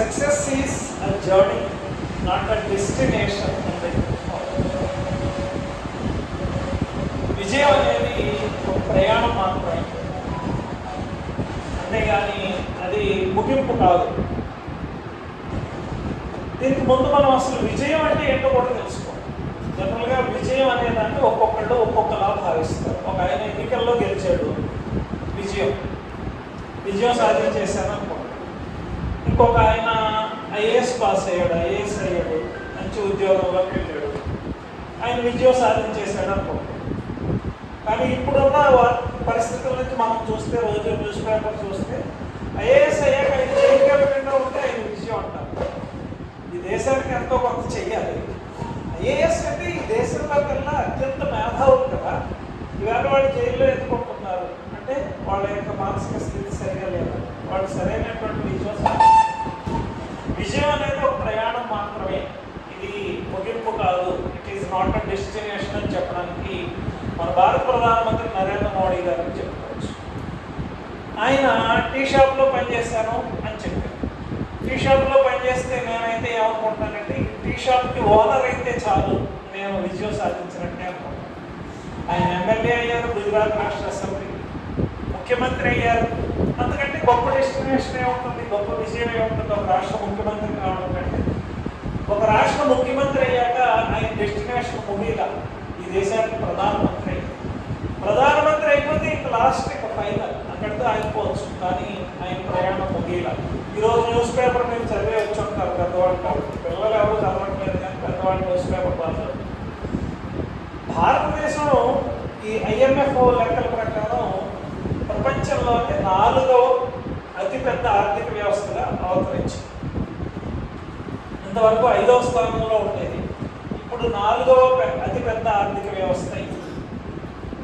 Success is a journey not a destination విజయం అనేది ఒక ప్రయాణం మాత్రమే. అంతేగాని అది ముగింపు కాదు. దీనికి ముందు మనం అసలు విజయం అంటే ఏంటో కూడా తెలుసుకోవాలి. జనరల్గా విజయం అనేదాన్ని ఒక్కొక్కళ్ళు ఒక్కొక్కలా భావిస్తారు. ఒక ఆయన ఎన్నికల్లో గెలిచాడు. విజయం. విజయం సాధించేశాను అనుకో ఇంకొక ఆయన ఐఏఎస్ పాస్ అయ్యాడు ఐఏఎస్ అయ్యాడు మంచి ఉద్యోగంలోకి వెళ్ళాడు ఆయన విజయం సాధించేశాడు అనుకో. కానీ ఇప్పుడున్న పరిస్థితుల నుంచి మనం చూస్తే రోజు న్యూస్ పేపర్ చూస్తే ఐఏఎస్ అయ్యాక ఆయన జైలుకి ఉంటే ఆయన విజయం అంటారు. ఈ దేశానికి ఎంతో కొంత చెయ్యాలి. ఐఏఎస్ అంటే ఈ దేశంలో కల్లా అత్యంత మేధావులు కదా. ఇవాళ వాళ్ళు జైల్లో ఎత్తుకుంటున్నారు. అంటే వాళ్ళ యొక్క మానసిక స్థితి సరిగా లేదు. వాళ్ళు సరైనటువంటి విజయం విజయం అనేది ఒక ప్రయాణం మాత్రమే ఇది ముగింపు కాదు. It is not a destination అని చెప్పడానికి మన భారత ప్రధానమంత్రి నరేంద్ర మోడీ గారు చెప్పుకోవచ్చు. ఆయన టీ షాప్లో పనిచేశాను అని చెప్పారు. టీ షాప్లో పనిచేస్తే నేనైతే ఏమనుకుంటానంటే టీ షాప్కి ఓనర్ అయితే చాలు నేను విజయం సాధించినట్టే అనుకుంటాను. ఆయన ఎమ్మెల్యే అయ్యారు గుజరాత్ రాష్ట్ర అసెంబ్లీ. ముఖ్యమంత్రి అయ్యారు. అందుకంటే గొప్ప డెస్టినేషన్ ఏముంటుంది? గొప్ప విజయం ఏముంటుంది? ఒక రాష్ట్ర ముఖ్యమంత్రి కావడం కంటే ఒక రాష్ట్ర ముఖ్యమంత్రి అయ్యాక ఆయన డెస్టినేషన్ ముగిల ఈ దేశానికి ప్రధానమంత్రి ప్రధానమంత్రి అయిపోతే ఇంకా లాస్ట్ ఇక ఫైనల్ అక్కడితో ఆగిపోవచ్చు. కానీ ఆయన ప్రయాణం ముగిల ఈరోజు న్యూస్ పేపర్ మేము చదివే వచ్చి ఉంటారు పెద్దవాళ్ళు కాబట్టి. పిల్లలు ఎవరు చదవట్లేదు కానీ పెద్దవాళ్ళు న్యూస్ పేపర్ పాత్ర భారతదేశం ఈ ఐఎంఎఫ్ లెక్కల ప్రకారం ప్రపంచంలోని నాలుగవ అతిపెద్ద ఆర్థిక వ్యవస్థగా అవతరించింది. ఇంతవరకు ఐదవ స్థానంలో ఉండేది. ఇప్పుడు నాలుగవ అతిపెద్ద ఆర్థిక వ్యవస్థ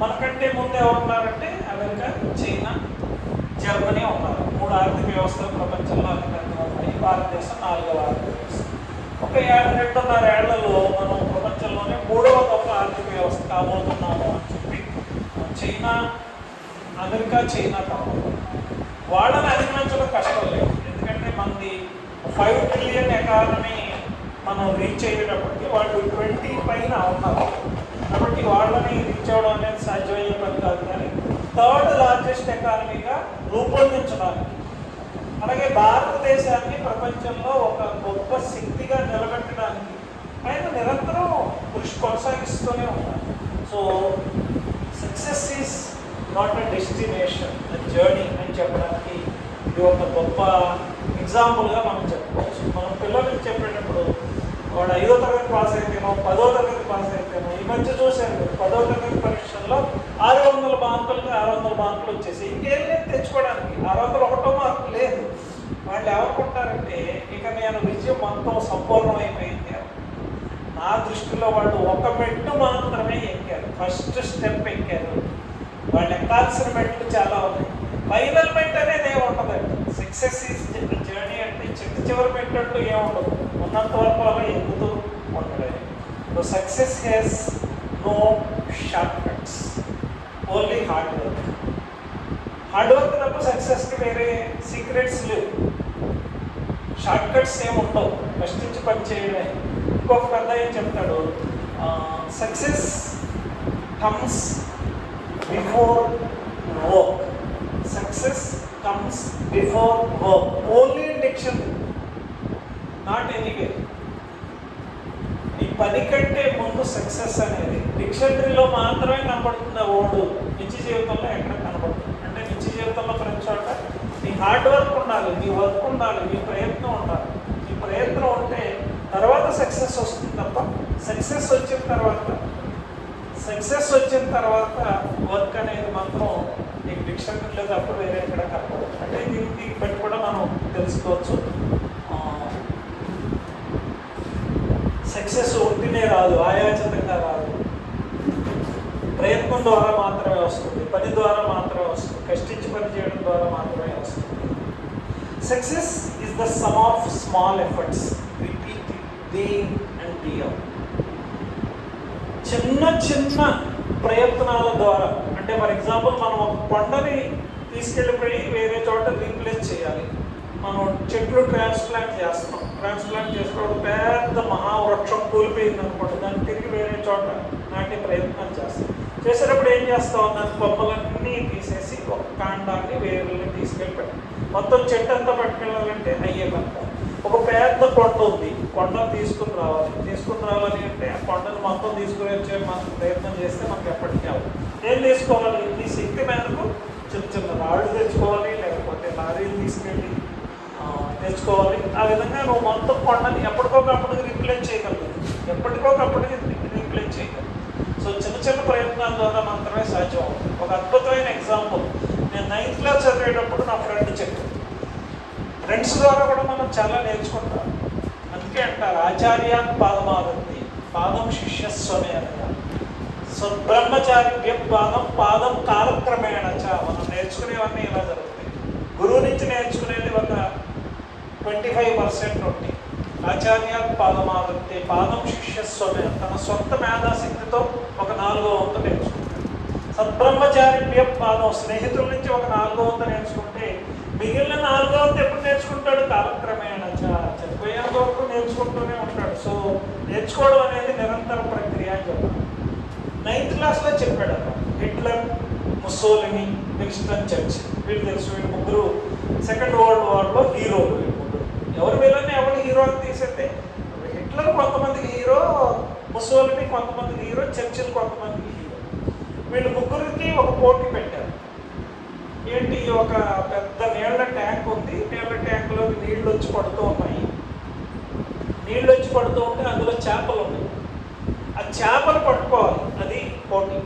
మనకంటే ముందు ఎవరు ఉన్నారంటే అమెరికా చైనా జర్మనీ ఉన్నారు. మూడు ఆర్థిక వ్యవస్థలు ప్రపంచంలో అతిపెద్ద ఉన్నాయి. భారతదేశం నాలుగవ ఆర్థిక వ్యవస్థ. ఒక ఏడు రెండున్నర ఏళ్ళలో మనం ప్రపంచంలోనే మూడవ గొప్ప ఆర్థిక వ్యవస్థ కాబోతున్నాము అని చెప్పి చైనా అమెరికా చైనా కాబట్టి వాళ్ళని అధిగమించడం కష్టం లేదు. ఎందుకంటే మనది ఫైవ్ ట్రిలియన్ ఎకానమీ మనం రీచ్ అయ్యేటప్పటికి వాళ్ళు ట్వంటీ పైన ఉన్నారు. కాబట్టి వాళ్ళని రీచ్ అవ్వడం అనేది సాధ్యమయ్యే పని కాదు. కానీ థర్డ్ లార్జెస్ట్ ఎకానమీగా రూపొందించడానికి. అలాగే భారతదేశాన్ని ప్రపంచంలో ఒక గొప్ప శక్తిగా నిలబెట్టడానికి ఆయన నిరంతరం కృషి కొనసాగిస్తూనే ఉన్నారు. So success is not a destination journey అని చెప్పడానికి ఇది ఒక గొప్ప ఎగ్జాంపుల్గా మనం చెప్పుకోవచ్చు మనం పిల్లలకి చెప్పేటప్పుడు వాడు ఐదో తరగతి పాస్ అయితేనో పదో తరగతి పాస్ అయితేనో ఈ మధ్య చూశాను పదో తరగతి పరీక్షల్లో ఆరు వందల మార్కులకి ఆరు వందల మార్కులు వచ్చేసి ఇంకేం లేదు తెచ్చుకోవడానికి. ఆరు వందల ఒకటో మార్కు లేదు. వాళ్ళు ఏమనుకుంటారంటే ఇక నేను విజయం మొత్తం సంపూర్ణం అయిపోయింది నా దృష్టిలో వాళ్ళు ఒక మెట్టు మాత్రమే ఎక్కారు. ఫస్ట్ స్టెప్ ఎక్కారు. వాళ్ళు ఎక్కాల్సిన మెట్లు చాలా ఉన్నాయి ఫైనల్ మెట్ అనేది ఏమి సక్సెస్ ఈజ్ జర్నీ అంటే చిట్ట చివరి మెట్టు అంటూ ఏముండదు. ఉన్నంత వరకు అలా ఎక్కుతూ ఉండడం so success has no short cuts only hard work hard work తప్ప సక్సెస్కి వేరే సీక్రెట్స్ లేవు. షార్ట్ కట్స్ ఏమి ఉండవు. కష్టించి పని చేయడమే. ఇంకొక పెద్ద ఏం చెప్తాడు? Success comes before work success comes before work only dictionary not anyway నీ పని కంటే ముందు సక్సెస్ అనేది డిక్షనరీలో మాత్రమే కనబడుతుంది ఆ ఓడు నిత్య జీవితంలో ఎక్కడ కనబడుతుంది? అంటే నిత్య జీవితంలో ప్రతి చోట నీ హార్డ్ వర్క్ ఉండాలి నీ వర్క్ ఉండాలి నీ ప్రయత్నం ఉండాలి. నీ ప్రయత్నం ఉంటే తర్వాత సక్సెస్ వస్తుంది తప్ప సక్సెస్ వచ్చిన తర్వాత సక్సెస్ వచ్చిన తర్వాత వర్క్ అనేది మాత్రం నీకు డిక్షనరీలో తప్ప వేరే ఎక్కడ కనపడదు. అంటే దీనికి బట్టి కూడా మనం తెలుసుకోవచ్చు. సక్సెస్ ఉంటేనే రాదు ఆయాచితంగా రాదు. ప్రయత్నం ద్వారా మాత్రమే వస్తుంది పని ద్వారా మాత్రమే వస్తుంది కష్టించి పని చేయడం ద్వారా మాత్రమే వస్తుంది. Success is the sum of small efforts repeat day and day చిన్న చిన్న ప్రయత్నాల ద్వారా అంటే ఫర్ ఎగ్జాంపుల్ మనం ఒక కొండని తీసుకెళ్ళిపోయి వేరే చోట రీప్లేస్ చేయాలి. మనం చెట్లు ట్రాన్స్ప్లాంట్ చేస్తున్నాం. ట్రాన్స్ప్లాంట్ చేసుకోవడం పెద్ద మహావృక్షం కూలిపోయింది అనుకోండి దాన్ని తిరిగి వేరే చోట నాటే ప్రయత్నాలు చేస్తాం. చేసేటప్పుడు ఏం చేస్తాం? దాని కొమ్మలన్నీ తీసేసి ఒక కాండాన్ని వేరే తీసుకెళ్ళి మొత్తం చెట్టు అంతా పట్టుకెళ్ళాలంటే అయ్యే పని ఒక పెద్ద కొండ ఉంది కొండ తీసుకుని రావాలి. తీసుకుని రావాలి అంటే ఆ కొండను మొత్తం తీసుకుని వచ్చే మనం ప్రయత్నం చేస్తే మనకు ఎప్పటికీ అవ్వదు ఏం తీసుకోవాలి? నీ శక్తి మేరకు చిన్న చిన్న రాళ్ళు తెచ్చుకోవాలి లేకపోతే లారీలు తీసుకెళ్ళి తెచ్చుకోవాలి. ఆ విధంగా నువ్వు మొత్తం కొండని ఎప్పటికొకప్పుడు రీప్లేస్ చేయగలదు ఎప్పటికొకప్పుడు రీప్లేస్ చేయగలదు సో చిన్న చిన్న ప్రయత్నాల ద్వారా మాత్రమే సాధ్యం అవుతుంది. ఒక అద్భుతమైన ఎగ్జాంపుల్ నేను నైన్త్ క్లాస్ చదివేటప్పుడు నా ఫ్రెండ్ చెప్పాను ఫ్రెండ్స్ ద్వారా కూడా మనం చాలా నేర్చుకుంటాం. అందుకే అంటారు ఆచార్యాన్ పాదమాదంతి పాదం శిష్యస్వమే అనగా. సో పాదం పాదం కాలక్రమేణ చ. మనం నేర్చుకునేవన్నీ ఇలా జరుగుతాయి. గురువు నుంచి నేర్చుకునేది ఒక ట్వంటీ ఫైవ్ పర్సెంట్ ఉంటాయి ఆచార్యాన్ పాదమాదంతి పాదం శిష్యస్వమే. తన సొంత మేధాశక్తితో ఒక నాలుగో వంతు నేర్చుకుంటాడు. సద్బ్రహ్మచారి పాదం స్నేహితుల నుంచి ఒక నాలుగో వంతు నేర్చుకుంటే మిగిలిన నాలుగవది ఎప్పుడు నేర్చుకుంటాడు? కాలక్రమేణ. చనిపోయేంత వరకు నేర్చుకుంటూనే ఉంటాడు. సో నేర్చుకోవడం అనేది నిరంతర ప్రక్రియ అని చెప్పాలి. నైన్త్ క్లాస్లో చెప్పాడు అన్నమాట హిట్లర్ ముస్సోలిని విన్స్టన్ చర్చ్ వీళ్ళు తెలుసు వీళ్ళు ముగ్గురు సెకండ్ వరల్డ్ వార్లో హీరోలు వీళ్ళు ముగ్గురు. ఎవరు వీళ్ళని ఎవరు హీరో అని తీసేస్తే హిట్లర్ కొంతమందికి హీరో ముస్సోలిని కొంతమందికి హీరో చర్చిల్ కొంతమందికి హీరో వీళ్ళు ముగ్గురికి ఒక పోటీ పెట్టారు. ఏంటి ఒక పెద్ద నీళ్ళ ట్యాంక్ ఉంది. నీళ్ళ ట్యాంకులో నీళ్ళు వచ్చి పడుతూ ఉన్నాయి. నీళ్ళు వచ్చి పడుతూ ఉంటే అందులో చేపలు ఉన్నాయి. ఆ చేపలు పట్టుకోవాలి. అది పోటీ.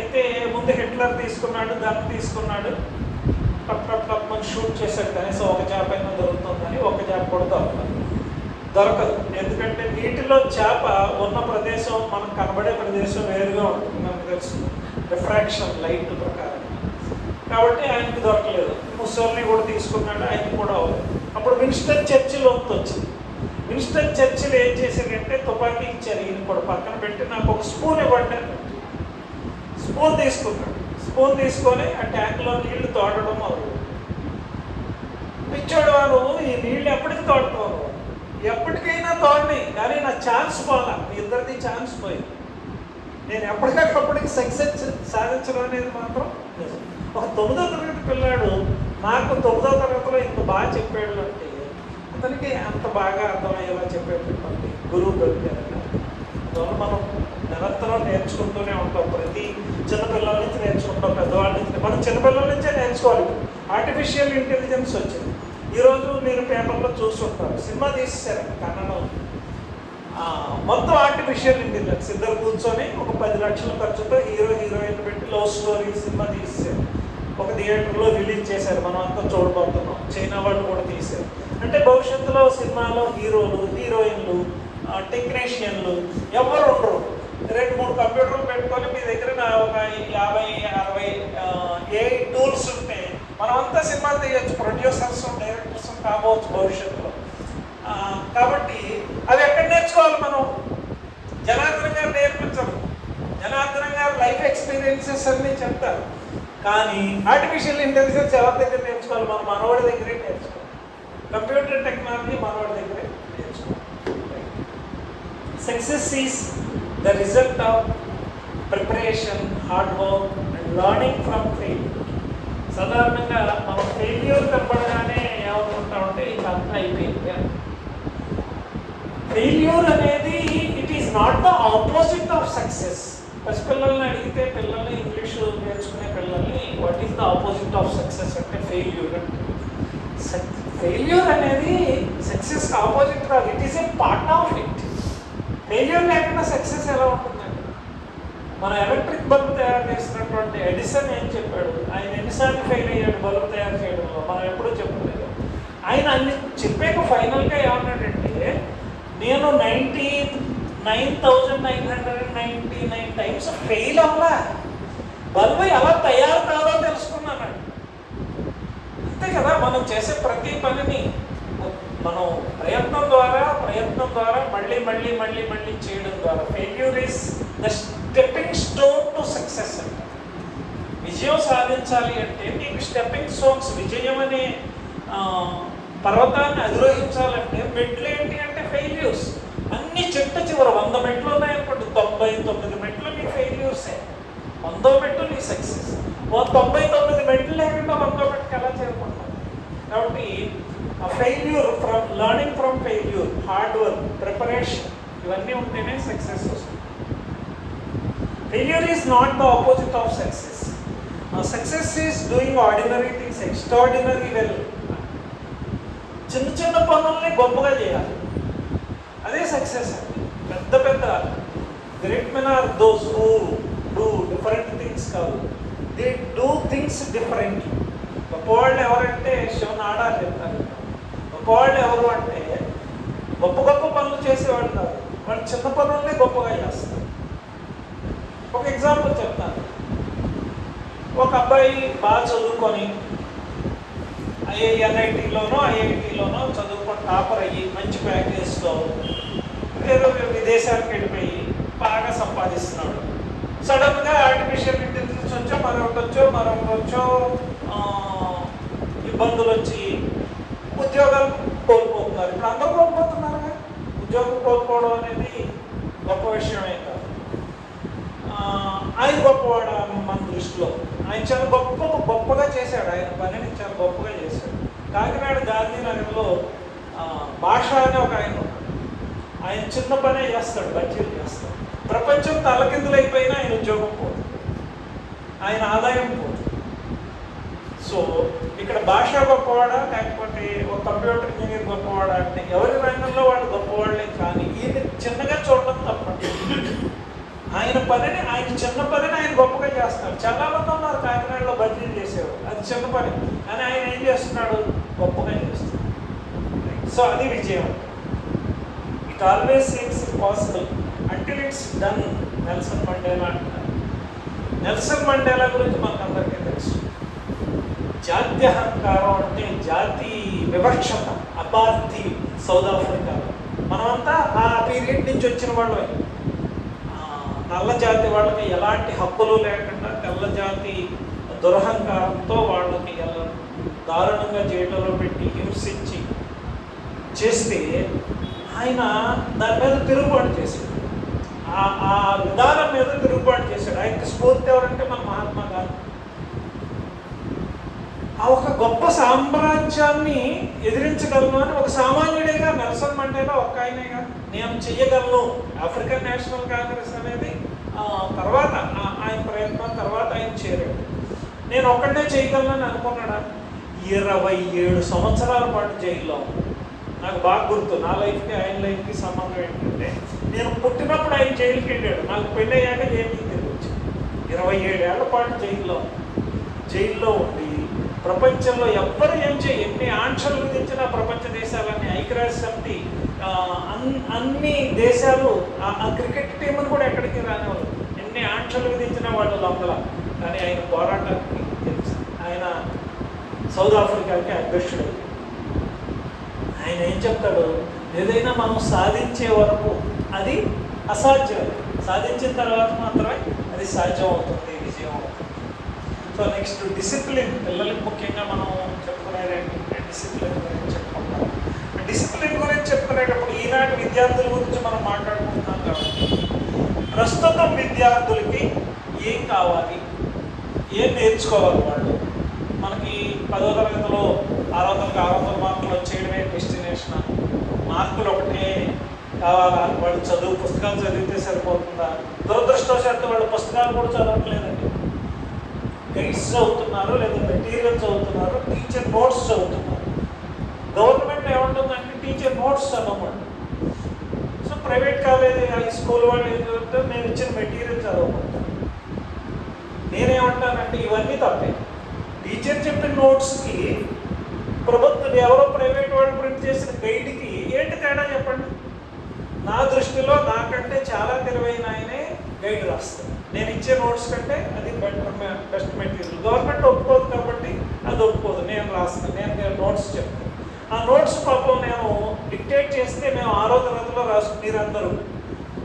అయితే ముందు హిట్లర్ తీసుకున్నాడు దాన్ని తీసుకున్నాడు. టప్ టప్ టప్ అని షూట్ చేశాడు. కనీసం ఒక చేప అయినా దొరుకుతుందని ఒక చేప కూడా దొరకదు. దొరకదు. ఎందుకంటే నీటిలో చేప ఉన్న ప్రదేశం మనకు కనబడే ప్రదేశం వేరుగా ఉంటుంది. మనకు తెలుసు. రిఫ్రాక్షన్ లైట్ ప్రకారం. కాబట్టి ఆయనకి దొరకలేదు. ముసోల్ని కూడా తీసుకున్నాడు ఆయనకి కూడా అవ్వలేదు. అప్పుడు విన్స్టన్ చర్చిల్ వంతు వచ్చింది. మినిస్టర్ చర్చిలు ఏం చేశారంటే తుపాకీ ఇచ్చారు. ఈయన కూడా పక్కన పెట్టి నాకు ఒక స్పూన్ ఇవ్వండి స్పూన్ తీసుకున్నాడు. స్పూన్ తీసుకొని ఆ ట్యాంక్లో నీళ్ళు తోడడం మొదలు. పిచ్చోడు వాడు ఈ నీళ్ళు ఎప్పటికి తోడుతావు ఎప్పటికైనా తోడని కానీ నా ఛాన్స్ పోలా. మీ ఇద్దరిది ఛాన్స్ పోయింది. నేను ఎప్పటికప్పటికి సక్సెస్ సాధించడం అనేది మాత్రం నిజం. ఒక తొమ్మిదో తరగతి పిల్లాడు నాకు తొమ్మిదో తరగతిలో ఇంత బాగా చెప్పాడు అంటే అతనికి అంత బాగా అర్థమయ్యేలా చెప్పేటటువంటి గురువు దొరికారు అందువల్ల మనం నిరంతరం నేర్చుకుంటూనే ఉంటాం. ప్రతి చిన్నపిల్లల నుంచి నేర్చుకుంటాం పెద్దవాళ్ళ నుంచి. మనం చిన్నపిల్లల నుంచే నేర్చుకోవాలి. ఆర్టిఫిషియల్ ఇంటెలిజెన్స్ వచ్చింది. ఈరోజు మీరు పేపర్లో చూస్తుంటారు. సినిమా తీసేశారు. కన్నడం మొత్తం ఆర్టిఫిషియల్ ఇంటెలిజెన్స్ ఇద్దరు కూర్చొని ఒక పది లక్షల ఖర్చుతో హీరో హీరోయిన్ పెట్టి లవ్ స్టోరీ సినిమా తీసి ఒక థియేటర్లో రిలీజ్ చేశారు. మనం అంతా చూడబోతున్నాం. చైనా వాళ్ళు కూడా తీశారు. అంటే భవిష్యత్తులో సినిమాలో హీరోలు హీరోయిన్లు టెక్నీషియన్లు ఎవరు ఉండరు. రెండు మూడు కంప్యూటర్లు పెట్టుకొని మీ దగ్గర నా ఒక యాభై అరవై ఏ టూల్స్ ఉంటే మనమంతా సినిమాలు తీయచ్చు. ప్రొడ్యూసర్స్ డైరెక్టర్స్ కాబోవచ్చు భవిష్యత్తులో. కాబట్టి అవి ఎక్కడ నేర్చుకోవాలి మనం? జనార్దన్ గారు నేర్పించరు. జనార్దన్ గారు లైఫ్ ఎక్స్పీరియన్సెస్ అన్నీ చెప్తారు. కానీ ఆర్టిఫిషియల్ ఇంటెలిజెన్స్ ఎవరి దగ్గర నేర్చుకోవాలి? మనం మనవాడి దగ్గరే నేర్చుకోవాలి. కంప్యూటర్ టెక్నాలజీ మనవాడి దగ్గరే నేర్చుకోవాలి. Success is the result of preparation hard work and learning from fail సాధారణంగా మనం ఫెయిల్యూర్ కనపడగానే ఏమనుకుంటామంటే ఇక అంతా అయిపోయింది ఫెయిల్యూర్ అనేది it is not the opposite of success పసిపిల్లల్ని అడిగితే పిల్లల్ని ఇంగ్లీష్ నేర్చుకునే పిల్లల్ని what is the opposite of success అంటే ఫెయిల్యూర్ అంటే. ఫెయిల్యూర్ అనేది సక్సెస్ ఆపోజిట్ కాదు. It is a part of it failure లేకుండా సక్సెస్ ఎలా ఉంటుందండి? మన ఎలక్ట్రిక్ బల్బ్ తయారు చేసినటువంటి ఎడిసన్ ఏం చెప్పాడు? ఆయన ఎన్నిసార్లు ఫెయిల్ అయ్యాడు బల్బ్ తయారు చేయడంలో? మనం ఎప్పుడూ చెప్పలేదు. ఆయన అన్ని చెప్పాక ఫైనల్గా ఏమన్నాడంటే నేను nineteen nine thousand nine hundred ninety nine times fail అవ్వలా. Bulb ఎలా తయారు కాదో తెలుసుకున్నాను. అంతే కదా మనం చేసే ప్రతి పనిని మనం ప్రయత్నం ద్వారా ప్రయత్నం ద్వారా మళ్ళీ మళ్ళీ మళ్ళీ మళ్ళీ చేయడం ద్వారా. Failure is the stepping stone to success అంట విజయం సాధించాలి అంటే మీకు స్టెప్పింగ్ స్టోన్స్ విజయం అనే పర్వతాన్ని అధిరోహించాలంటే మెట్లు ఏంటి అంటే ఫెయిల్యూర్స్ చిట్ట చివర వంద మెట్లు ఉన్నాయనుకోండి తొంభై తొమ్మిది మెట్లు నీ ఫెయిల్యూర్సే వందో మెట్లు నీ సక్సెస్ తొంభై తొమ్మిది మెట్లు లేకుండా వందో మెట్టుకు ఎలా చేరుకుంటాం? కాబట్టి failure from learning from failure hard work preparation ఇవన్నీ ఉంటేనే సక్సెస్ వస్తుంది. Failure is not the opposite of success success is doing ordinary things extraordinary well చిన్న చిన్న పనుల్ని గొప్పగా చేయాలి. అదే సక్సెస్ అండి పెద్ద పెద్ద great men are those who do different things కాదు. దే డూ థింగ్స్ డిఫరెంట్ గొప్పవాళ్ళు ఎవరంటే శివనాడాలు చెప్తారు. గొప్పవాళ్ళు ఎవరు అంటే గొప్ప గొప్ప పనులు చేసేవాళ్ళు కాదు. వాళ్ళు చిన్న పనులనే గొప్పగా చేస్తారు. ఒక ఎగ్జాంపుల్ చెప్తాను. ఒక అబ్బాయి బాగా చదువుకొని ఐఐ ఐఐటీలోనో చదువుకొని టాపర్ అయ్యి మంచి ప్యాకేజ్తో వేరే విదేశాలకు వెళ్ళిపోయి బాగా సంపాదిస్తున్నాడు. సడన్గా ఆర్టిఫిషియల్ ఇంటెలిజెన్స్ వచ్చో మరొకటి వచ్చో మరొకటి వచ్చో ఇబ్బందులు వచ్చి ఉద్యోగాలు కోల్పోతున్నారు. ఇప్పుడు అందరూ కోల్పోతున్నారుగా. ఉద్యోగం కోల్పోవడం అనేది గొప్ప విషయమే కాదు. ఆయన గొప్పవాడు మన దృష్టిలో. ఆయన చాలా గొప్ప గొప్పగా చేశాడు. ఆయన పనిని చాలా గొప్పగా చేశాడు. కాకినాడ గాంధీనగర్లో భాష అనే ఒక ఆయన ఆయన చిన్న పనే చేస్తాడు బడ్జెట్ చేస్తాడు. ప్రపంచం తలకిందులైపోయినా ఆయన ఉద్యోగం పోదు. ఆయన ఆదాయం పోదు. సో ఇక్కడ భాష గొప్పవాడా లేకపోతే ఒక కంప్యూటర్ ఇంజనీర్ గొప్పవాడా అంటే ఎవరి రంగంలో వాళ్ళు గొప్పవాళ్ళే కానీ ఈయన చిన్నగా చూడడం తప్ప. ఆయన పనిని ఆయన చిన్న పనిని ఆయన గొప్పగా చేస్తాడు. చాలా మంది ఉన్నారు కాకినాడలో బడ్జెట్ చేసేవారు. అది చిన్న పని. అని ఆయన ఏం చేస్తున్నాడు? గొప్పగా చేస్తున్నాడు. సో అది విజయం. It always seems possible until it's done Nelson Mandela అంటారు. నెల్సన్ మండేలా గురించి మనకు అందరికీ తెలుసు. జాత్యహంకారం అంటే జాతి వివక్షత అపార్థి సౌత్ ఆఫ్రికాలో మనమంతా ఆ పీరియడ్ నుంచి వచ్చిన వాళ్ళమే. నల్ల జాతి వాళ్ళకి ఎలాంటి హక్కులు లేకుండా తెల్ల జాతి దురహంకారంతో వాళ్ళకి ఎలా దారుణంగా జైలులో పెట్టి హింసించి చేస్తే ఆయన దాని మీద తిరుగుబాటు చేశాడు. ఆ ఆ విధానం మీద తిరుగుబాటు చేశాడు. ఆయనకి స్ఫూర్తి ఎవరంటే మన మహాత్మా గాంధీ. ఆ ఒక గొప్ప సామ్రాజ్యాన్ని ఎదిరించగలను అని ఒక సామాన్యుడేగా నెల్సన్ మండేలా ఒక ఆయనేగా నేను చెయ్యగలను. ఆఫ్రికన్ నేషనల్ కాంగ్రెస్ అనేది తర్వాత ఆయన ప్రయత్నం తర్వాత ఆయన చేరాడు. నేను ఒక్కడే చేయగలను అనుకున్నాడా? ఇరవై ఏడు సంవత్సరాల పాటు జైల్లో నాకు బాగా గుర్తు. నా లైఫ్కి ఆయన లైఫ్కి సంబంధం ఏంటంటే నేను పుట్టినప్పుడు ఆయన జైలుకి వెళ్ళాడు. నాకు పెళ్ళి అయ్యాక జైలుకి తిరిగి వచ్చాను ఇరవై ఏడేళ్ళ పాటు జైల్లో. జైల్లో ఉండి ప్రపంచంలో ఎవ్వరు ఏం చేయ ఎన్ని ఆంక్షలు విధించిన ప్రపంచ దేశాలన్నీ ఐక్యరాజ్య సమితి అన్- అన్ని దేశాలు ఆ- క్రికెట్ టీంను కూడా ఎక్కడికి రానివారు ఎన్ని ఆంక్షలు విధించిన వాళ్ళు లోపల కానీ ఆయన పోరాటానికి తెలుసు ఆయన సౌత్ ఆఫ్రికాకి అధ్యక్షుడు ఆయన ఏం చెప్తాడు? ఏదైనా మనం సాధించే వరకు అది అసాధ్యం సాధించిన తర్వాత మాత్రమే అది సాధ్యం అవుతుంది విజయం అవుతుంది సో నెక్స్ట్ డిసిప్లిన్ పిల్లలకి ముఖ్యంగా మనం చెప్పుకునేది డిసిప్లిన్ గురించి చెప్పుకుంటాం డిసిప్లిన్ గురించి చెప్పుకునేటప్పుడు ఈనాటి విద్యార్థుల గురించి మనం మాట్లాడుకుంటున్నాం కాబట్టి ప్రస్తుతం విద్యార్థులకి ఏం కావాలి? ఏం నేర్చుకోవాలి వాళ్ళు? మనకి పదో తరగతిలో ఆరో తరగతి ఆరో తరగతి మార్కులు డెస్టినేషన్ మార్కులు ఒకటే కావాలా? వాళ్ళు చదువు పుస్తకాలు చదివితే సరిపోతుందా? దురదృష్టవశాత్తు వాళ్ళు పుస్తకాలు కూడా చదవట్లేదండి. గైడ్స్ చదువుతున్నారు లేదా మెటీరియల్ చదువుతున్నారు టీచర్ నోట్స్ చదువుతున్నారు. గవర్నమెంట్ ఏమంటుందంటే టీచర్ నోట్స్ చదవమండి సో ప్రైవేట్ కాలేజ్ స్కూల్ వాళ్ళు ఏం చదువుతారు నేను ఇచ్చిన మెటీరియల్ చదవమంటాను నేనేమంటానంటే ఇవన్నీ తప్పే. టీచర్ చెప్పిన నోట్స్కి ప్రభుత్వం ఎవరో ప్రైవేట్ వాళ్ళు ప్రింట్ చేసిన గైడ్కి ఏంటి తేడా చెప్పండి? నా దృష్టిలో నాకంటే చాలా తెలివైన ఆయనే గైడ్ రాస్తాడు. నేను ఇచ్చే నోట్స్ కంటే అది బెటర్ బెస్ట్ మెటీరియల్. గవర్నమెంట్ ఒప్పుకోదు కాబట్టి అది ఒప్పుకోదు. నేను రాస్తాను. నేను నోట్స్ చెప్తాను. ఆ నోట్స్ పాపం నేను డిక్టేట్ చేస్తే మేము ఆరో తరగతిలో రాసు మీరందరూ.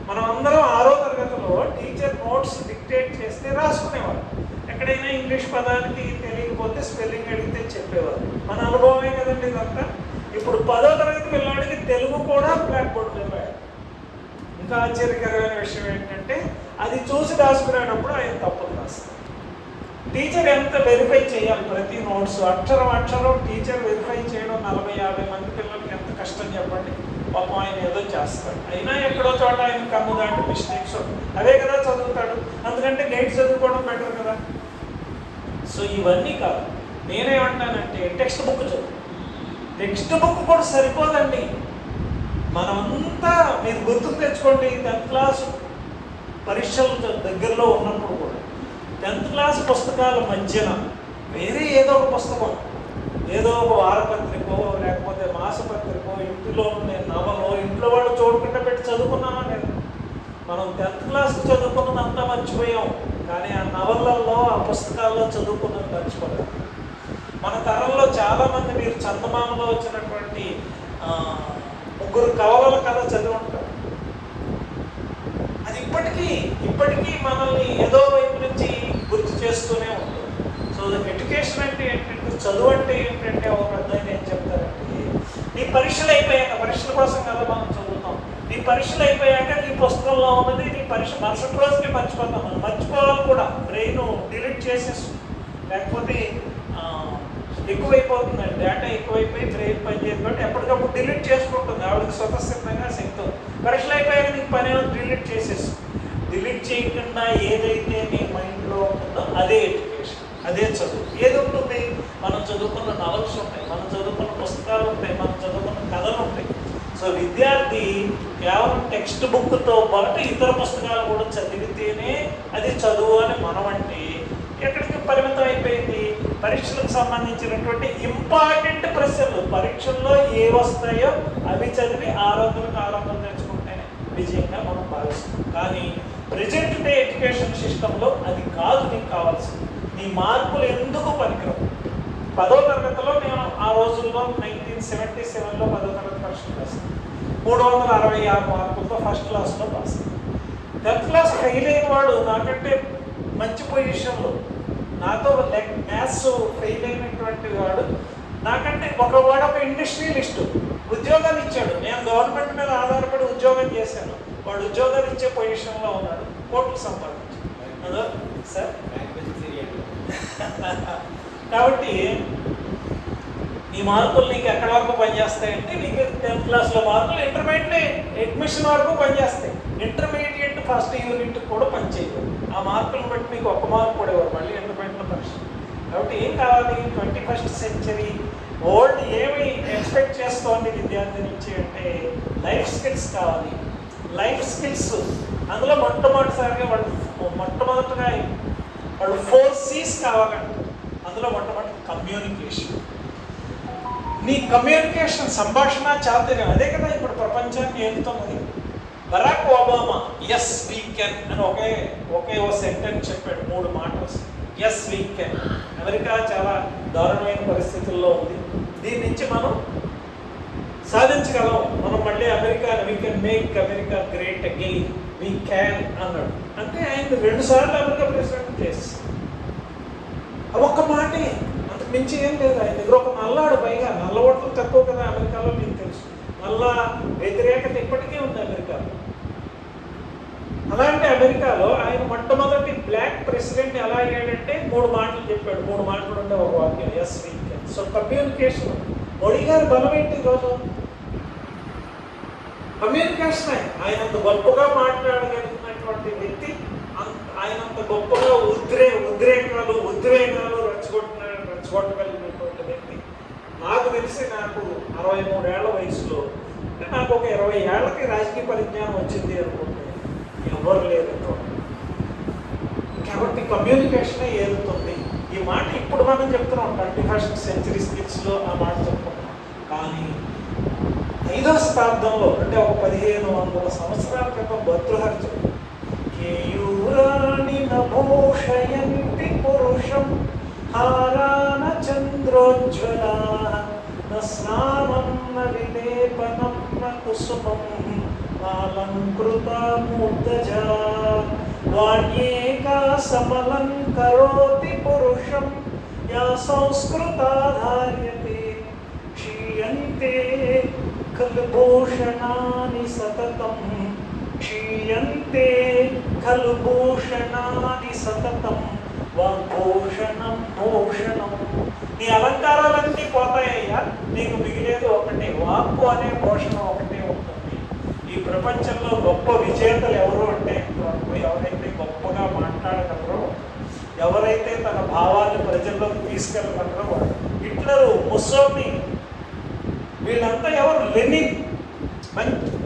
మనం అందరం ఆరో తరగతిలో టీచర్ నోట్స్ డిక్టేట్ చేస్తే రాసుకునేవారు ఎక్కడైనా ఇంగ్లీష్ పదానికి తెలియకపోతే స్పెల్లింగ్ అడిగితే చెప్పేవారు. మన అనుభవమే కదండి ఇదంతా? ఇప్పుడు పదో తరగతి పిల్లాడికి తెలుగు కూడా బ్లాక్ బోర్డ్ చెప్పారు ఇంకా ఆశ్చర్యకరమైన విషయం ఏంటంటే అది చూసి రాసుకునేటప్పుడు ఆయన తప్పులు రాస్తారు. టీచర్ ఎంత వెరిఫై చేయాలి? ప్రతి నోట్స్ అక్షరం అక్షరం టీచర్ వెరిఫై చేయడం నలభై యాభై మంది పిల్లలకి ఎంత కష్టం చెప్పండి? పాపం ఆయన ఏదో చేస్తాడు. అయినా ఎక్కడో చోట ఆయన కమ్ము దాంట్లో మిస్టేక్స్ అవే కదా చదువుతాడు. అందుకంటే గైడ్ చదువుకోవడం బెటర్ సో ఇవన్నీ కాదు. నేనేమంటానంటే టెక్స్ట్ బుక్ చదువు. టెక్స్ట్ బుక్ కూడా సరిపోదండి. మనమంతా మీరు గుర్తుకు తెచ్చుకోండి టెన్త్ క్లాస్ పరీక్షలు దగ్గరలో ఉన్నప్పుడు కూడా. టెన్త్ క్లాస్ పుస్తకాల మధ్యన వేరే ఏదో ఒక పుస్తకం ఏదో ఒక వారపత్రికో లేకపోతే మాసపత్రికో ఇంటిలో ఉండే నవలో ఇంట్లో వాళ్ళు చూడకుండా పెట్టి చదువుకున్నామా నేను మనం టెన్త్ క్లాస్ చదువుకున్నదంతా మర్చిపోయాం. కానీ ఆ నవలల్లో ఆ పుస్తకాల్లో చదువుకున్నది మర్చిపోలేదు మన తరంలో చాలామంది మీరు చందమామలో వచ్చినటువంటి ముగ్గురు కవలల కథ చదివి ఉంటారు. అది ఇప్పటికీ ఇప్పటికీ మనల్ని ఏదో వైపు నుంచి గుర్తు చేస్తూనే ఉంటుంది. సో ఎడ్యుకేషన్ అంటే ఏంటంటే చదువు అంటే ఏంటంటే ఒక పెద్ద ఏం చెప్తారంటే నీ పరీక్షలు అయిపోయాక పరీక్షల కోసం కదా మనం పరీక్షలు అయిపోయాక నీ పుస్తకంలో ఉన్నది నీ పరీక్ష మరుసటి రోజుకి మర్చిపోతాం. మనం మర్చిపోవాలి కూడా. బ్రెయిన్ డిలీట్ చేసేస్తుంది. లేకపోతే ఎక్కువైపోతుందండి. డేటా ఎక్కువైపోయి బ్రెయిన్ పనిచేయదు కాబట్టి ఎప్పటికప్పుడు డిలీట్ చేసుకుంటుంది. ఆవిడకి స్వతసిద్ధంగా శక్తి పరీక్షలు అయిపోయాక నీకు పని డిలీట్ చేసేస్తుంది. డిలీట్ చేయకుండా ఏదైతే నీ మైండ్లో ఉంటుందో అదే ఎడ్యుకేషన్ అదే చదువు. ఏది ఉంటుంది మనం చదువుకున్న నవల్స్ ఉంటాయి. మనం చదువుకున్న పుస్తకాలు ఉంటాయి. మనం చదువుకున్న కథలు ఉంటాయి. సో విద్యార్థి కేవలం టెక్స్ట్ బుక్తో పాటు ఇతర పుస్తకాలు కూడా చదివితేనే అది చదువు అని మనం అంటే ఎక్కడికి పరిమితం అయిపోయింది? పరీక్షలకు సంబంధించినటువంటి ఇంపార్టెంట్ ప్రశ్నలు పరీక్షల్లో ఏ వస్తాయో అవి చదివి ఆరోగ్యాలకు ఆరోగ్యం తెచ్చుకుంటేనే విజయంగా మనం భావిస్తాం కానీ ప్రజెంట్ డే ఎడ్యుకేషన్ సిస్టంలో అది కాదు నీకు కావాల్సింది. నీ మార్కులు ఎందుకు పనికిరావు? పదో తరగతిలో నేను ఆ రోజుల్లో నైన్టీన్ సెవెంటీ సెవెన్లో పదో తరగతి పరీక్షలు రాశాను. మూడు వందల అరవై ఆరు మార్కులతో ఫస్ట్ క్లాస్లో పాస్ టెన్త్ క్లాస్ ఫెయిల్ అయిన వాడు నాకంటే మంచి పొజిషన్లో నాతో లెక్ మ్యాథ్స్ ఫెయిల్ అయినటువంటి వాడు నాకంటే ఒక వాడు ఒక ఇండస్ట్రియలిస్ట్ ఉద్యోగాలు ఇచ్చాడు. నేను గవర్నమెంట్ మీద ఆధారపడి ఉద్యోగం చేశాను. వాడు ఉద్యోగాలు ఇచ్చే పొజిషన్లో ఉన్నాడు. కోట్లు సంపాదించాడు. అదో సార్ కాబట్టి ఈ మార్కులు నీకు ఎక్కడి వరకు పనిచేస్తాయంటే నీకు టెన్త్ క్లాస్లో మార్కులు ఇంటర్మీడియట్ అడ్మిషన్ వరకు పనిచేస్తాయి. ఇంటర్మీడియట్ ఫస్ట్ యూనిట్ కూడా పనిచేయవు ఆ మార్కులను బట్టి నీకు ఒక మార్క్ కూడా ఇవ్వరు. మళ్ళీ ఇంటర్మీడియట్లో పరీక్ష. కాబట్టి ఏం కావాలి? Twenty first century. ఓల్డ్ ఏమి ఎక్స్పెక్ట్ చేస్తోంది విద్యార్థి నుంచి అంటే లైఫ్ స్కిల్స్ కావాలి. Life skills. అందులో మొట్టమొదటిసారిగా వాళ్ళు మొట్టమొదటిగా వాళ్ళు ఫోర్ సీస్ కావాలంటారు. అందులో మొట్టమొదటి కమ్యూనికేషన్. నీ కమ్యూనికేషన్ సంభాషణ చాతుర్యం అదే కదా ఇప్పుడు ప్రపంచాన్ని ఏలుతున్నది. Barack Obama yes we can అని ఒకే ఒకే ఓ సెంటెన్స్ చెప్పాడు మూడు మాటలు ఎస్ వీ కెన్ అమెరికా చాలా దారుణమైన పరిస్థితుల్లో ఉంది. దీని నుంచి మనం సాధించగలం. మనం మళ్ళీ America we can make America great again we can అన్నాడు. అంటే ఆయన రెండు సార్లు అమెరికా ప్రెసిడెంట్ చేసి ఒక్క మాటే మించి ఏం లేదు ఆయన దగ్గర. ఒక నల్లాడు పైగా నల్ల ఓట్లు తక్కువ కదా అమెరికాలో మీకు తెలుసు. నల్ల వ్యతిరేకత ఇప్పటికీ ఉంది అమెరికాలో. అలాంటి అమెరికాలో ఆయన మొట్టమొదటి బ్లాక్ ప్రెసిడెంట్ ఎలా అయ్యాడంటే మూడు మాటలు చెప్పాడు. మూడు మాటలు ఉండే ఒక వాక్యం yes we can so communication Modi గారి బలం ఏంటి ఈరోజు? కమ్యూనికేషన్ ఆయన. అంత గొప్పగా మాట్లాడగలిగినటువంటి వ్యక్తి ఆయన అంత గొప్పగా ఉద్రే ఉద్రేకాలు ఉద్రేకాలు రెచ్చగొట్టిన చూడగలిగినటువంటి వ్యక్తి. నాకు తెలిసి నాకు అరవై మూడేళ్ళ వయసులో నాకు ఒక ఇరవై ఏళ్ళకి రాజకీయ పరిజ్ఞానం వచ్చింది అనుకుంటే ఎవరు లేరు కాబట్టి కమ్యూనికేషనే ఏరుతుంది. ఈ మాట ఇప్పుడు మనం చెప్తున్నాం ట్వంటీ ఫస్ట్ సెంచరీ స్కిల్స్లో ఆ మాట చెప్పుకుంటున్నాం కానీ ఐదో శతాబ్దంలో అంటే ఒక పదిహేను వందల సంవత్సరాల క్రితం భద్రహర్జు కేయూరాణి నభూషయంతి పురుషం तारा न चन्द्रोज्ज्वला न स्नानं न विलेपनं न कुसुमं नालङ्कृता मूर्धजा वाण्येका समलं करोति पुरुषं या संस्कृता धार्यते क्षीयन्ते खलभूषणानि सततं क्षीयन्ते खलभूषणानि सततम्। వాగ్భూషణం భూషణం నీ అలంకారాలన్నీ పోతాయ్యా. నీకు మిగిలేదు ఒకటే. వాక్కు అనే పోషణం ఒకటే ఉంటుంది. ఈ ప్రపంచంలో గొప్ప విజేతలు ఎవరు అంటే ఇంతవరకు ఎవరైతే గొప్పగా మాట్లాడగలరో ఎవరైతే తన భావాన్ని ప్రజల్లోకి తీసుకెళ్ళగలరో వాడు. హిట్లరు ముస్సోమి వీళ్ళంతా ఎవరు? లెనిన్. మంచి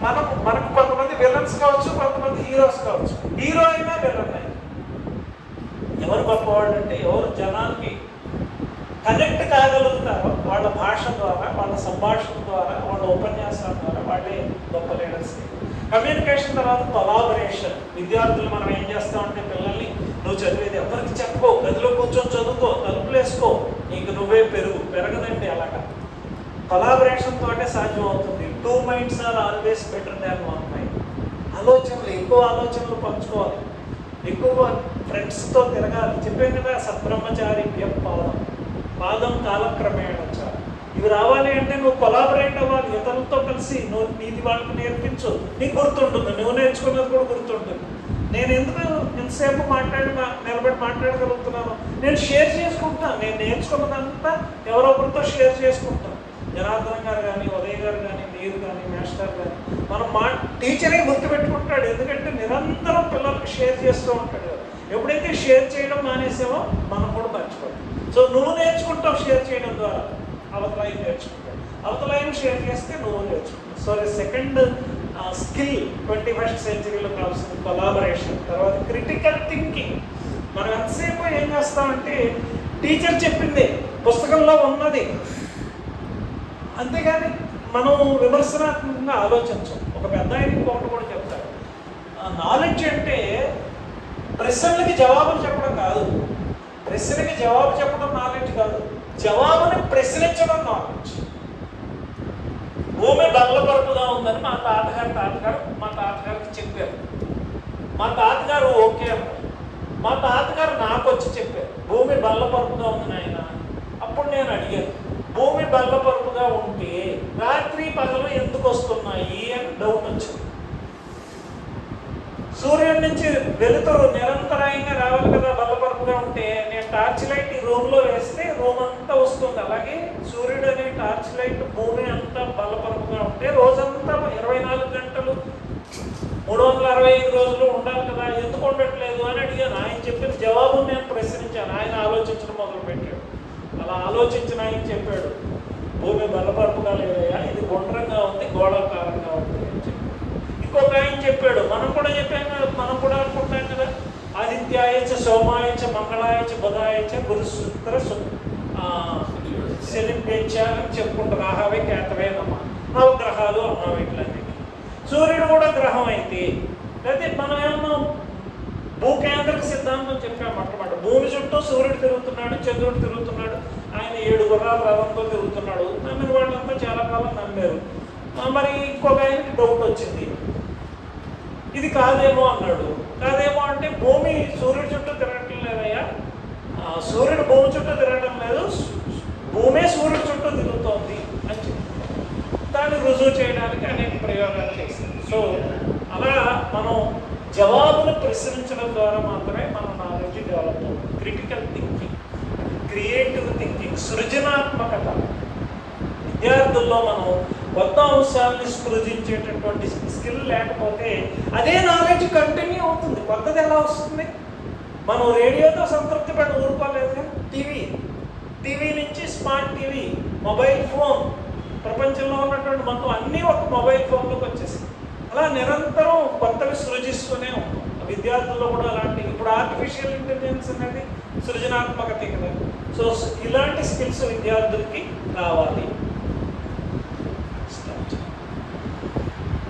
మనం మనకు కొంతమంది విలన్స్ కావచ్చు కొంతమంది హీరోస్ కావచ్చు. హీరో అయినా విలన్ అయినా. ఎవరు గొప్పవాళ్ళు అంటే ఎవరు జనానికి కనెక్ట్ కాగలుగుతారో వాళ్ళ భాష ద్వారా వాళ్ళ సంభాషణ ద్వారా వాళ్ళ ఉపన్యాసాల ద్వారా వాళ్ళే గొప్ప లీడర్స్ కమ్యూనికేషన్ తర్వాత కొలాబరేషన్ విద్యార్థులు మనం ఏం చేస్తామంటే పిల్లల్ని నువ్వు చదివేది ఎవరికి చెప్పుకో గదిలో కూర్చొని చదువుకో తలుపులు వేసుకో. నీకు నువ్వే పెరుగు. పెరగదండి అలాగా. కొలాబరేషన్ తోటే సాధ్యం అవుతుంది two minds are always better than one mind ఆలోచనలు ఎక్కువ ఆలోచనలు పంచుకోవాలి. ఎక్కువ ఫ్రెండ్స్తో తిరగాలి. చెప్పాను కదా సత్బ్రహ్మచారి పాదం. పాదం కాలక్రమేణ వచ్చాలి ఇవి రావాలి అంటే నువ్వు కొలాబరేట్ అవ్వాలి. ఇతరులతో కలిసి నువ్వు నీది వాళ్ళకి నేర్పించు. నీకు గుర్తుంటుంది. నువ్వు నేర్చుకున్నది కూడా గుర్తుంటుంది. నేను ఎందుకు ఇంతసేపు మాట్లాడి నిలబడి మాట్లాడగలుగుతున్నాను? నేను షేర్ చేసుకుంటాను నేను నేర్చుకున్నదంతా ఎవరొకరితో షేర్ చేసుకుంటాను జనార్దన్ గారు కానీ ఉదయ్ గారు కానీ మీరు కానీ మాస్టర్ కానీ మనం మా టీచరే గుర్తుపెట్టుకుంటాడు. ఎందుకంటే నిరంతరం పిల్లలకి షేర్ చేస్తూ ఉంటాడు. ఎప్పుడైతే షేర్ చేయడం మానేసామో మనం కూడా మర్చిపోతాం సో నువ్వు నేర్చుకుంటావు షేర్ చేయడం ద్వారా. అవతల ఆయన నేర్చుకుంటావు అవతల ఆయన షేర్ చేస్తే నువ్వు నేర్చుకుంటావు. So second skill twenty first సెంచరీలో కావాల్సిన కొలాబరేషన్ తర్వాత క్రిటికల్ థింకింగ్ మనం ఎంతసేపు ఏం చేస్తామంటే టీచర్ చెప్పింది పుస్తకంలో ఉన్నది. అంతేగాని మనం విమర్శనాత్మకంగా ఆలోచించం. ఒక పెద్ద ఆయన ఇంకొకటి కూడా చెప్తారు నాలెడ్జ్ అంటే ప్రశ్నలకి జవాబులు చెప్పడం కాదు. ప్రశ్నకి జవాబు చెప్పడం నాలెడ్జ్ కాదు. జవాబుని ప్రశ్నించడం నాలెడ్జ్. భూమి బల్లపరుపుగా ఉందని మా తాతగారు తాతగారు మా తాతగారికి చెప్పారు. మా తాతగారు ఓకే అన్నారు. మా తాతగారు నాకు వచ్చి చెప్పారు భూమి బల్లపరుపుగా ఉంది నాయన? అప్పుడు నేను అడిగాను భూమి బల్లపరుపుగా ఉంటే రాత్రి పగలు ఎందుకు వస్తున్నాయి? అని డౌట్ వచ్చింది. సూర్యుడి నుంచి వెలుతురు నిరంతరాయంగా రావాలి కదా బల్లపరుపుగా ఉంటే నేను టార్చ్ లైట్ ఈ రూమ్లో వేస్తే రూమ్ అంతా వస్తుంది. అలాగే సూర్యుడు అనే టార్చ్ లైట్ భూమి అంతా బల్లపరుపుగా ఉంటే రోజంతా ఇరవై నాలుగు గంటలు మూడు వందల అరవై ఐదు రోజులు ఉండాలి కదా ఎందుకు ఉండట్లేదు అని అడిగాను. ఆయన చెప్పిన జవాబు నేను ప్రశ్నించాను. ఆయన ఆలోచించడం మొదలు పెట్టాడు అలా ఆలోచించిన ఆయన చెప్పాడు భూమి బలపరుపుగా లేదయ్యా ఇది గుండ్రంగా ఉంది గోళాకారంగా ఉంది అని చెప్పాడు. ఇంకొక ఆయన చెప్పాడు మనం కూడా చెప్పాం కదా మనం కూడా అనుకుంటాం కదా ఆదిత్యాయచ సోమాయచ మంగళాయచ బుధాయచ గురు శుక్ర సు- అని చెప్పుకుంటారు ఆహావే కేతవే నమ్మ నవగ్రహాలు అన్నావు ఇట్లన్నీ. సూర్యుడు కూడా గ్రహం అయితే అయితే మనం ఏమన్నా భూకేంద్రక సిద్ధాంతం చెప్పాం అన్నమాట. భూమి చుట్టూ సూర్యుడు తిరుగుతున్నాడు చంద్రుడు తిరుగుతున్నాడు ఆయన ఏడు గుర్రాల రథంతో తిరుగుతున్నాడు నమ్మిన వాళ్ళంతా చాలా కాలం నమ్మారు. మరి ఇంకొక ఆయనకి డౌట్ వచ్చింది. ఇది కాదేమో అన్నాడు. కాదేమో అంటే భూమి సూర్యుడు చుట్టూ తిరగటం లేదయ్యా. సూర్యుడు భూమి చుట్టూ తిరగటం లేదు. భూమే సూర్యుడు చుట్టూ తిరుగుతోంది అని చెప్పి. దాన్ని రుజువు చేయడానికి అనేక ప్రయోగాలు చేశారు. సో అలా మనం జవాబును ప్రశ్నించడం ద్వారా మాత్రమే మన నాలెడ్జ్ డెవలప్ అవుతుంది. క్రిటికల్ థింకింగ్ క్రియేటివ్ థింకింగ్ సృజనాత్మకత. విద్యార్థుల్లో మనం కొత్త అంశాలని సృజించేటటువంటి స్కిల్ లేకపోతే అదే నాలెడ్జ్ కంటిన్యూ అవుతుంది. కొత్తది ఎలా వస్తుంది? మనం రేడియోతో సంతృప్తి పడి ఊరుకోలేదు టీవీ. టీవీ నుంచి స్మార్ట్ టీవీ మొబైల్ ఫోన్. ప్రపంచంలో ఉన్నటువంటి మొత్తం అన్నీ ఒక మొబైల్ ఫోన్లోకి వచ్చేసింది అలా నిరంతరం కొత్తవి సృజిస్తూనే ఉంటాం. విద్యార్థుల్లో కూడా అలాంటి ఇప్పుడు ఆర్టిఫిషియల్ ఇంటెలిజెన్స్ అనేది సృజనాత్మకత కదా సో ఇలాంటి స్కిల్స్ విద్యార్థులకి కావాలి